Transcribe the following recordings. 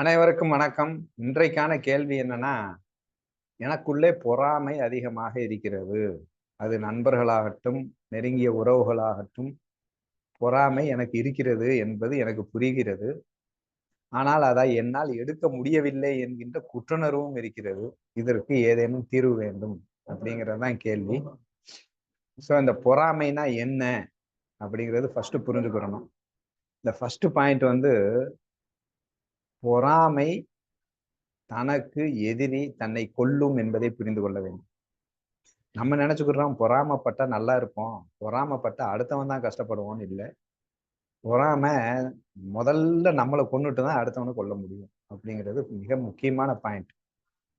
அனைவருக்கும் வணக்கம். இன்றைக்கான கேள்வி என்னன்னா எனக்குள்ளே பொறாமை அதிகமாக இருக்கிறது. அது நண்பர்களாகட்டும் நெருங்கிய உறவுகளாகட்டும் பொறாமை எனக்கு இருக்கிறது என்பது எனக்கு புரிகிறது. ஆனால் அதை என்னால் எடுக்க முடியவில்லை என்கின்ற குற்றுணர்வும் இருக்கிறது. இதற்கு ஏதேனும் தீர்வு வேண்டும் அப்படிங்கிறது தான் கேள்வி. ஸோ இந்த பொறாமைனா என்ன அப்படிங்கிறது ஃபஸ்ட்டு புரிஞ்சுக்கிறணும் இந்த ஃபஸ்ட்டு பாயிண்ட் வந்து பொறாமை தனக்கு எதிரி தன்னை கொல்லும் என்பதை புரிந்து கொள்ள வேண்டும். நம்ம நினச்சிக்கிறோம் பொறாமப்பட்டா நல்லா இருப்போம் பொறாமப்பட்டா அடுத்தவன் தான் கஷ்டப்படுவோம்னு இல்லை. பொறாம முதல்ல நம்மளை கொண்டுட்டு தான் அடுத்தவனை கொல்ல முடியும் அப்படிங்கிறது மிக முக்கியமான பாயிண்ட்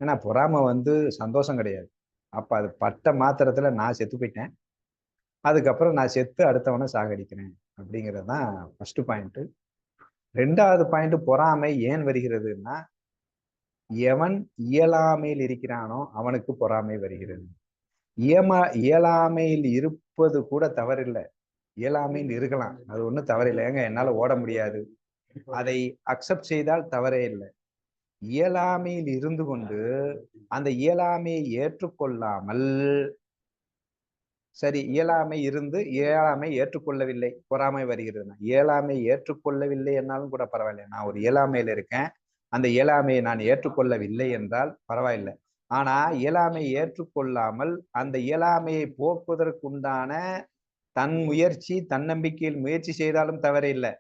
ஏன்னா பொறாம வந்து சந்தோஷம் கிடையாது. அப்போ அது பட்ட மாத்திரத்தில் நான் செத்து போயிட்டேன். அதுக்கப்புறம் நான் செத்து அடுத்தவனை சாகடிக்கிறேன். அப்படிங்கிறது தான் ஃபர்ஸ்ட் பாயிண்ட்டு ரெண்டாவது பாயிண்ட் பொறாமை ஏன் வருகிறதுன்னா எவன் இயலாமையில் இருக்கிறானோ அவனுக்கு பொறாமை வருகிறது. இயமா இயலாமையில் இருப்பது கூட தவறில்லை. இயலாமையில் இருக்கலாம். அது ஒன்றும் தவறில்லை. ஏங்க என்னால் ஓட முடியாது. அதை அக்செப்ட் செய்தால் தவறே இல்லை. இயலாமையில் இருந்து கொண்டு அந்த இயலாமையை ஏற்றுக்கொள்ளாமல் சரி இயலாமை இருந்து இயலாமை ஏற்றுக்கொள்ளவில்லை பொறாமை வருகிறது. இயலாமை ஏற்றுக்கொள்ளவில்லை என்னாலும் கூட பரவாயில்லை. நான் ஒரு இயலாமையில் இருக்கேன். அந்த இயலாமையை நான் ஏற்றுக்கொள்ளவில்லை என்றால் பரவாயில்லை. ஆனா இயலாமை ஏற்றுக்கொள்ளாமல் அந்த இயலாமையை போக்குவதற்குண்டான தன் முயற்சி தன்னம்பிக்கையில் முயற்சி செய்தாலும் தவறு இல்லை.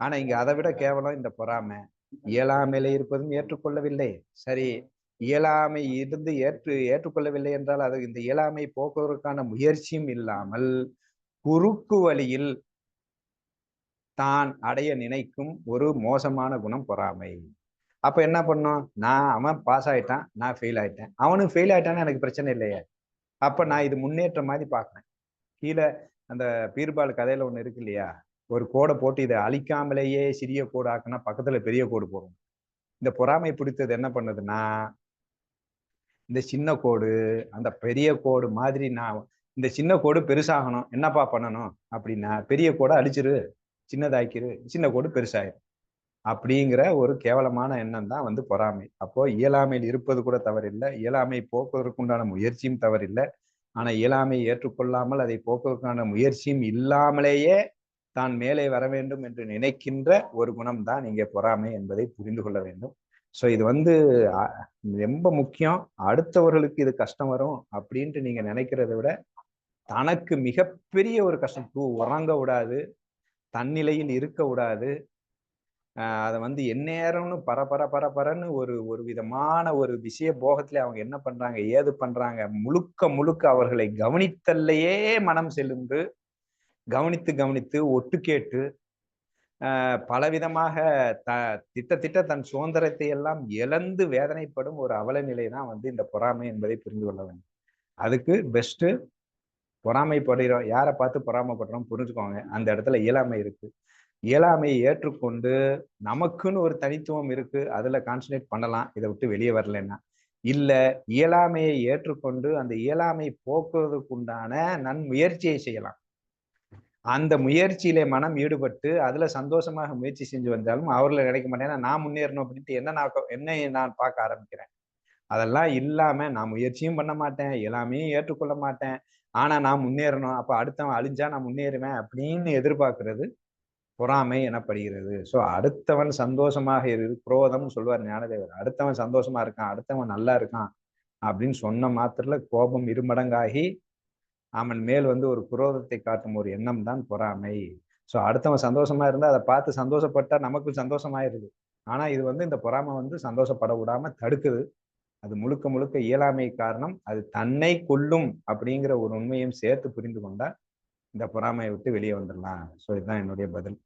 ஆனா இங்க அதை விட கேவலம் இந்த பொறாமை. இயலாமையில இருப்பதும் ஏற்றுக்கொள்ளவில்லை. சரி இயலாமை இருந்து ஏற்று ஏற்றுக்கொள்ளவில்லை என்றால் அது இந்த இயலாமை போக்குவதற்கான முயற்சியும் இல்லாமல் குறுக்கு வழியில் தான் அடைய நினைக்கும் ஒரு மோசமான குணம் பொறாமை. அப்ப என்ன பண்ணும்? நான் அவன் பாஸ் ஆயிட்டான் நான் ஃபெயில் ஆயிட்டேன். அவனும் ஃபெயில் ஆயிட்டான்னு எனக்கு பிரச்சனை இல்லையே. அப்ப நான் இது முன்னேற்ற மாதிரி பாக்குறேன் கீழே அந்த பீர்பால் கதையில ஒண்ணு இருக்கு இல்லையா? ஒரு கோடை போட்டு இதை அழிக்காமலேயே சிறிய கோடு ஆக்குனா பக்கத்துல பெரிய கோடு போடும் இந்த பொறாமை பிடித்தது என்ன பண்ணுதுன்னா இந்த சின்ன கோடு அந்த பெரிய கோடு மாதிரி நான் இந்த சின்ன கோடு பெருசாகணும். என்னப்பா பண்ணணும்? அப்படின்னா பெரிய கோடை அழிச்சிரு சின்னதாக்கிரு சின்ன கோடு பெருசாயிரும். அப்படிங்கிற ஒரு கேவலமான எண்ணம் தான் வந்து பொறாமை. அப்போ இயலாமையில் இருப்பது கூட தவறில்லை. இயலாமை போக்குவதற்குண்டான முயற்சியும் தவறில்லை. ஆனா இயலாமை ஏற்றுக்கொள்ளாமல் அதை போக்குவதற்கான முயற்சியும் இல்லாமலேயே தான் மேலே வர வேண்டும் என்று நினைக்கின்ற ஒரு குணம் தான் இங்கே பொறாமை என்பதை புரிந்து கொள்ள வேண்டும். ஸோ இது வந்து ரொம்ப முக்கியம். அடுத்தவர்களுக்கு இது கஷ்டம் வரும் அப்படின்ட்டு நீங்க நினைக்கிறத விட தனக்கு மிகப்பெரிய ஒரு கஷ்டம். தூ உறங்க விடாது. தன்னிலையில் இருக்க விடாது. அதை வந்து எந்நேரம்னு பர பர பர பரன்னு ஒரு ஒரு விதமான ஒரு விஷய போகத்துல அவங்க என்ன பண்றாங்க ஏது பண்றாங்க முழுக்க முழுக்க அவர்களை கவனித்தல்லையே மனம் செல்லுந்து கவனித்து கவனித்து ஒட்டு கேட்டு பலவிதமாக த திட்டத்திட்ட தன் சுதந்திரத்தை எல்லாம் இழந்து வேதனைப்படும் ஒரு அவல நிலை தான் வந்து இந்த பொறாமை என்பதை புரிந்து கொள்ள வேண்டும். அதுக்கு பெஸ்ட்டு பொறாமைப்படுகிறோம் யாரை பார்த்து பொறாமைப்படுறோம் புரிஞ்சுக்கோங்க. அந்த இடத்துல இயலாமை இருக்கு. இயலாமையை ஏற்றுக்கொண்டு நமக்குன்னு ஒரு தனித்துவம் இருக்கு அதுல கான்சன்ட்ரேட் பண்ணலாம் இதை விட்டு வெளியே வரலன்னா. இல்லை இயலாமையை ஏற்றுக்கொண்டு அந்த இயலாமை போக்குவதற்குண்டான நன் முயற்சியை செய்யலாம். அந்த முயற்சியிலே மனம் ஈடுபட்டு அதுல சந்தோஷமாக முயற்சி செஞ்சு வந்தாலும் அவர்களை கிடைக்க மாட்டேன். நான் முன்னேறணும் அப்படின்ட்டு என்ன நான் என்னை நான் பார்க்க ஆரம்பிக்கிறேன்? அதெல்லாம் இல்லாம நான் முயற்சியும் பண்ண மாட்டேன். எல்லாமே ஏற்றுக்கொள்ள மாட்டேன். ஆனா நான் முன்னேறணும். அப்ப அடுத்தவன் அழிஞ்சா நான் முன்னேறுவேன் அப்படின்னு எதிர்பார்க்கிறது பொறாமை எனப்படுகிறது. ஸோ அடுத்தவன் சந்தோஷமாக இரு குரோதம்னு சொல்லுவார் ஞானதேவர். அடுத்தவன் சந்தோஷமா இருக்கான் அடுத்தவன் நல்லா இருக்கான் அப்படின்னு சொன்ன மாத்திரல கோபம் இருமடங்காகி அவன் மேல் வந்து ஒரு குரோதத்தை காட்டும் ஒரு எண்ணம் தான் பொறாமை. ஸோ அடுத்தவன் சந்தோஷமா இருந்தால் அதை பார்த்து சந்தோஷப்பட்டா நமக்கும் சந்தோஷமாயிருது. ஆனால் இது வந்து இந்த பொறாமை வந்து சந்தோஷப்பட விடாம தடுக்குது. அது முழுக்க முழுக்க இயலாமை காரணம் அது தன்னை கொல்லும் அப்படிங்கிற ஒரு உண்மையும் சேர்த்து புரிந்து கொண்டா இந்த பொறாமையை விட்டு வெளியே வந்துடலாம் ஸோ இதுதான் என்னுடைய பதில்.